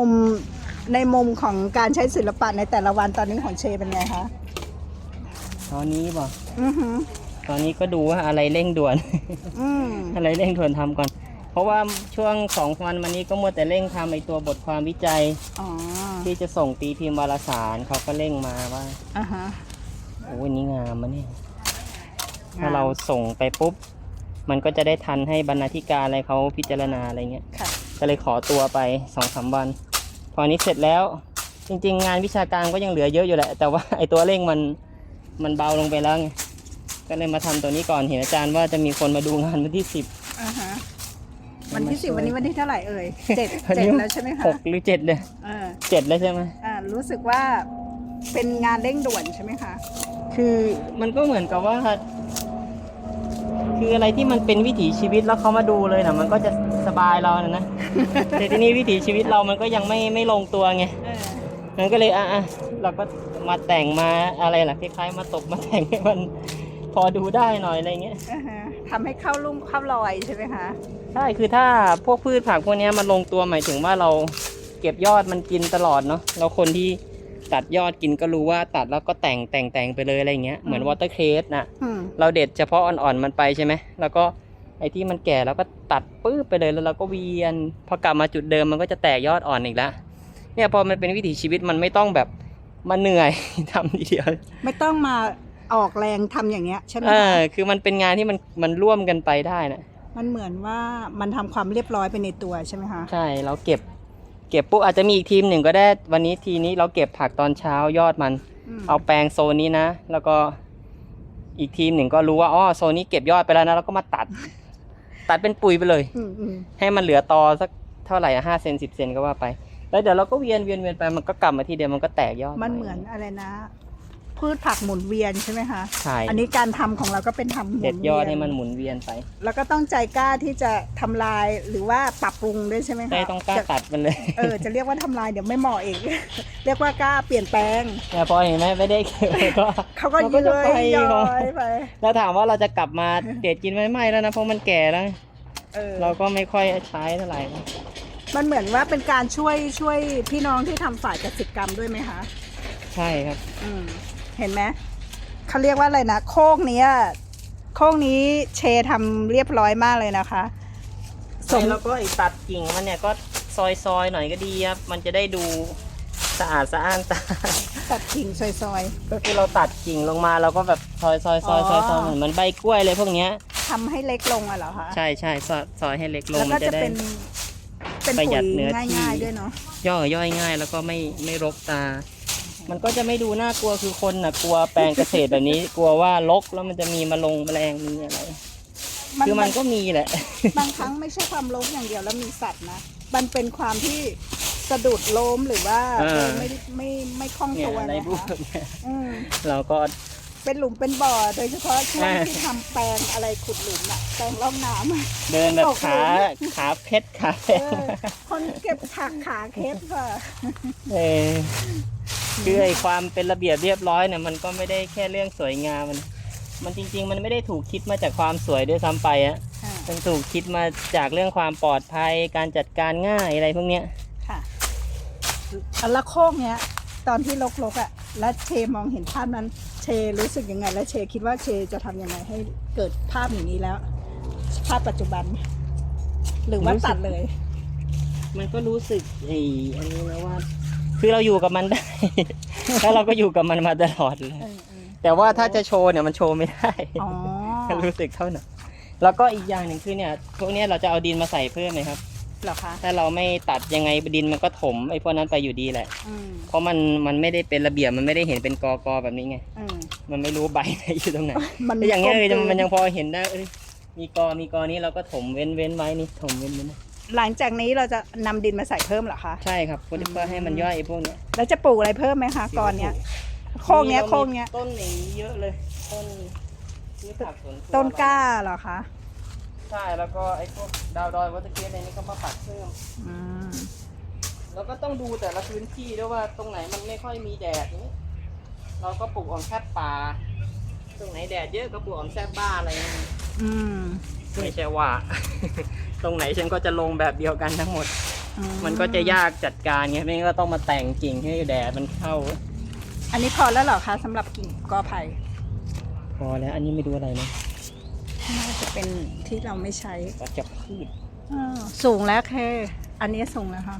มุมในมุมของการใช้ศิลปะในแต่ละวันตอนนี้ของเชเป็นไงคะตอนนี้บอกอือหือตอนนี้ก็ดูว่าอะไรเร่งด่วน อืมอะไรเร่งด่วนทำก่อน เพราะว่าช่วงสองวันมานี้ก็มัวแต่เร่งทำไอตัวบทความวิจัยอ๋อที่จะส่งตีพิมพ์วารสารเขาก็เร่งมาว่าอ่าฮะ โอ้ยนี่งามมะเนี่ยงามถ้าเราส่งไปปุ๊บ มันก็จะได้ทันให้บรรณาธิการอะไรเขาพิจารณาอะไรเงี้ยค่ะ ก็เลยขอตัวไปสองสามวัน พอนี้เสร็จแล้ว จริง ๆ งานวิชาการก็ยังเหลือเยอะอยู่แหละ แต่ว่าไอตัวเร่งมันมันเบาลงไปแล้วไงก็เลยมาทำตัวนี้ก่อนเห็นอาจารย์ว่าจะมีคนมาดูงานวันที่สิบอ่าฮะวันที่สิบวันนี้วันที่เท่าไหร่เอ่ยเจ็ดวันเจ็ดนี้แล้วใช่ไหมคะหกหรือเจ็ดเลยเออเจ็ดแล้วใช่ไหมอ่ารู้สึกว่าเป็นงานเร่งด่วนใช่ไหมคะ คือมันก็เหมือนกับว่า คืออะไรที่มันเป็นวิถีชีวิตแล้วเขามาดูเลยนะมันก็จะสบายเรานะนะ แต่ทีนี้วิถีชีวิตเรามันก็ยังไม่ไม่ลงตัวไงเออมันก็เลยอะอะเราก็มาแต่งมาอะไรล่ะคล้ายๆมาตกมาแต่งให้มันพอดูได้หน่อยอะไรเงี้ยอ่าฮะทำให้เข้าลุ่มเข้ารอยใช่ไหมคะใช่คือถ้าพวกพืชผักพวกเนี้ยมันลงตัวหมายถึงว่าเราเก็บยอดมันกินตลอดเนาะเราคนที่ตัดยอดกินก็รู้ว่าตัดแล้วก็แต่งแต่งแต่งไปเลยอะไรเงี้ยเหมือนวอเตอร์เคสนะอืมเราเด็ดเฉพาะอ่อนๆมันไปใช่ไหมแล้วก็ ไอ้ที่มันแก่เราก็ตัดปื้บไปเลยแล้วเราก็เวียน พอกลับมาจุดเดิมมันก็จะแตกยอดอ่อนอีกแล้วเนี่ยพอมันเป็นวิถีชีวิตมันไม่ต้องแบบมาเหนื่อย ทำทีเดียว ไม่ต้องมาออกแรงทำอย่างเงี้ยใช่ไหมเอคะอคือมันเป็นงานที่มันมันร่วมกันไปได้นะมันเหมือนว่ามันทำความเรียบร้อยไปในตัวใช่ไหมคะใช่เราเก็บ เก็บปุ๊บอาจจะมีอีกทีมหนึ่งก็ได้วันนี้ทีนี้เราเก็บผักตอนเช้ายอดมันมเอาแปลงโซนนี้นะ แล้วก็อีกทีมหนึ่งก็รู้ว่าอ๋อโซนนี้เก็บยอดไปแล้วนะแล้วก็มาตัด ตัดเป็นปุ๋ยไปเลย อืมอืมให้มันเหลือตอสักเท่าไหร่ห้าเซนสิบเซนก็ว่าไป แล้วเดี๋ยวเราก็เวียนเวียนเวียนไปมันก็กลับมาที่เดิมมันก็แตกยอดมันเหมือนอะไรนะ พืชผักหมุนเวียนใช่ไหมคะ ใช่อันนี้การทำของเราก็เป็นทำหมุนเด็ดยอดวีให้มันหมุนเวียนไปแล้วก็ต้องใจกล้าที่จะทำลายหรือว่าปรับปรุงด้วยใช่ไหมคะได้ต้องกล้าจะตัดมันเลยเออจะเรียกว่าทำลายเดี๋ยวไม่เหมาะอีก เรียกว่ากล้าเปลี่ยนแปลงแต่พอเห็นไหมไม่ได้เก็บก็ เขาก็มันก็เย้จะไปยย้อยไป แล้วถามว่าเราจะกลับมาเด็ดกินไหมไม่แล้วนะเพราะมันแก่แล้ว เออ เราก็ไม่ค่อยใช้เท่าไหร่นะมันเหมือนว่าเป็นการช่วยช่วยพี่น้องที่ทำฝ่ายกสิกรรมด้วยไหมคะ ใช่ครับ อืม เห็นไหมเขาเรียกว่าอะไรนะโคกเนี้ยโคกนี้เชทำเรียบร้อยมากเลยนะคะสมแล้วก็ไอ้ตัดกิ่งมันเนี่ยก็ซอยซอยๆหน่อยก็ดีครับ มันจะได้ดูสะอาดสะอ้านตาตัดกิ่งซอยก็คือเราตัดกิ่งลงมาเราก็แบบซอยซอยซอยซอยซอยเหมือนมันใบกล้วยเลยพวกเนี้ยๆทำให้เล็กลงอะเหรอคะใช่ใช่ซอยซอยให้เล็กลงแล้วมัก็นจะจะได้เป็นเป็นประหยัปุ๋ดยเนื้อที่ง่ายๆด้วยเนาะย่อยย่อยง่ายแล้วก็ไม่ไม่รกตา มันก็จะไม่ดูน่ากลัวคือคนน่ะกลัวแปลงเกษตรแบบนี้ กลัวว่ารกแล้วมันจะมีมาลงแมลงมีอะไร คือมันก็มีแหละ บางครั้งไม่ใช่ความล้มอย่างเดียวแล้วมีสัตว์นะ มันเป็นความที่สะดุดล้มหรือว่าเออเออไม่ได้ไม่ไม่คล่องเนี่ยตัวอะไรนะพวกคะเนี้ยอืมเราก็ เป็นหลุมเป็นบ่อโดยเฉพาะช่วงเออที่ทำแปลงอะไรขุดหลุมอะแปลงร่องน้ำอะ เดินแบบตกหลุขามขาเพชรขาแพเองอคนเก็บผักขาเคสค่ะ เออ คือไอความเป็นระเบียบเรียบร้อยเนี่ยมันก็ไม่ได้แค่เรื่องสวยงามมัน มันจริง ๆ มันไม่ได้ถูกคิดมาจากความสวยด้วยซ้ำไปอะอ่ามันถูกคิดมาจากเรื่องความปลอดภัยการจัดการง่ายอะไรพวกเนี้ย ค่ะแล้วโคกเนี้ย ตอนที่ลกๆอะ แล้วเชมองเห็นภาพนั้น เชรู้สึกยังไง แล้วเชคิดว่าเชจะทำยังไงให้เกิดภาพอย่างนี้แล้ว ภาพปัจจุบัน หรือว่าตัดเลย มันก็รู้สึกไอ้อันนี้นะว่า คือเราอยู่กับมันได้ แล้วเราก็อยู่กับมันมาตลอดเลยเออเออแต่ว่าถ้าจะโชว์เนี่ยมันโชว์ไม่ได้อ๋อรู้สึกเท่านั้นแล้วก็อีกอย่างหนึ่งคือเนี่ยพวกเนี้ยเราจะเอาดินมาใส่เพิ่มไหมครับ เหรอคะถ้าเราไม่ตัดยังไงดินมันก็ถมไอ้พวกนั้นไปอยู่ดีแหละ อืมเพราะมันมันไม่ได้เป็นระเบียบมันไม่ได้เห็นเป็นกอกอแบบนี้ไง อืม มันไม่รู้ใบไหนอยู่ตรงไหนมันแต่อย่างเงี้ยกลเออกลืมันยังพอเห็นได้เอ้ยมีกอมีกอนี้เราก็ถมเว้นเว้นไว้นี่ถมเว้นเว้นไว้ หลังจากนี้เราจะนำดินมาใส่เพิ่มเหรอคะใช่ครับเพื่อเพื่อให้มันย่อยไอ้พวกเนี้ยแล้วจะปลูกอะไรเพิ่มไหมคะก่อนเนี้ยโคกเนี้ยมีโคกเนี้ยต้นอย่างนี้เยอะเลย ต้นนี่ผักสวนครัวต้นกล้าเหรอคะใช่แล้วก็ไอ้พวกดาวดอยวัตเกียอะไรนี่ก็มาปักเพิ่มอืมแล้วก็ต้องดูแต่ละพื้นที่ด้วยว่าตรงไหนมันไม่ค่อยมีแดดนี้เราก็ปลูกอ่อนแคบป่า ตรงไหนแดดเยอะก็ปลูกอ่อนแคบบ้าอะไรเงี้ยอืม ไม่ใช่ว่า ตรงไหนฉันก็จะลงแบบเดียวกันทั้งหมดออืมมันก็จะยากจัดการไงไม่งั้นก็ต้องมาแต่งกิ่งให้แดดมันเข้า อันนี้พอแล้วเหรอคะสำหรับกิ่งกอไผ่พอแล้วอันนี้ไม่รู้อะไรนะน่าจะเป็นที่เราไม่ใช้ก็จะพืช อ้าวสูงแล้วแค่ อันนี้สูงแล้วค่ะ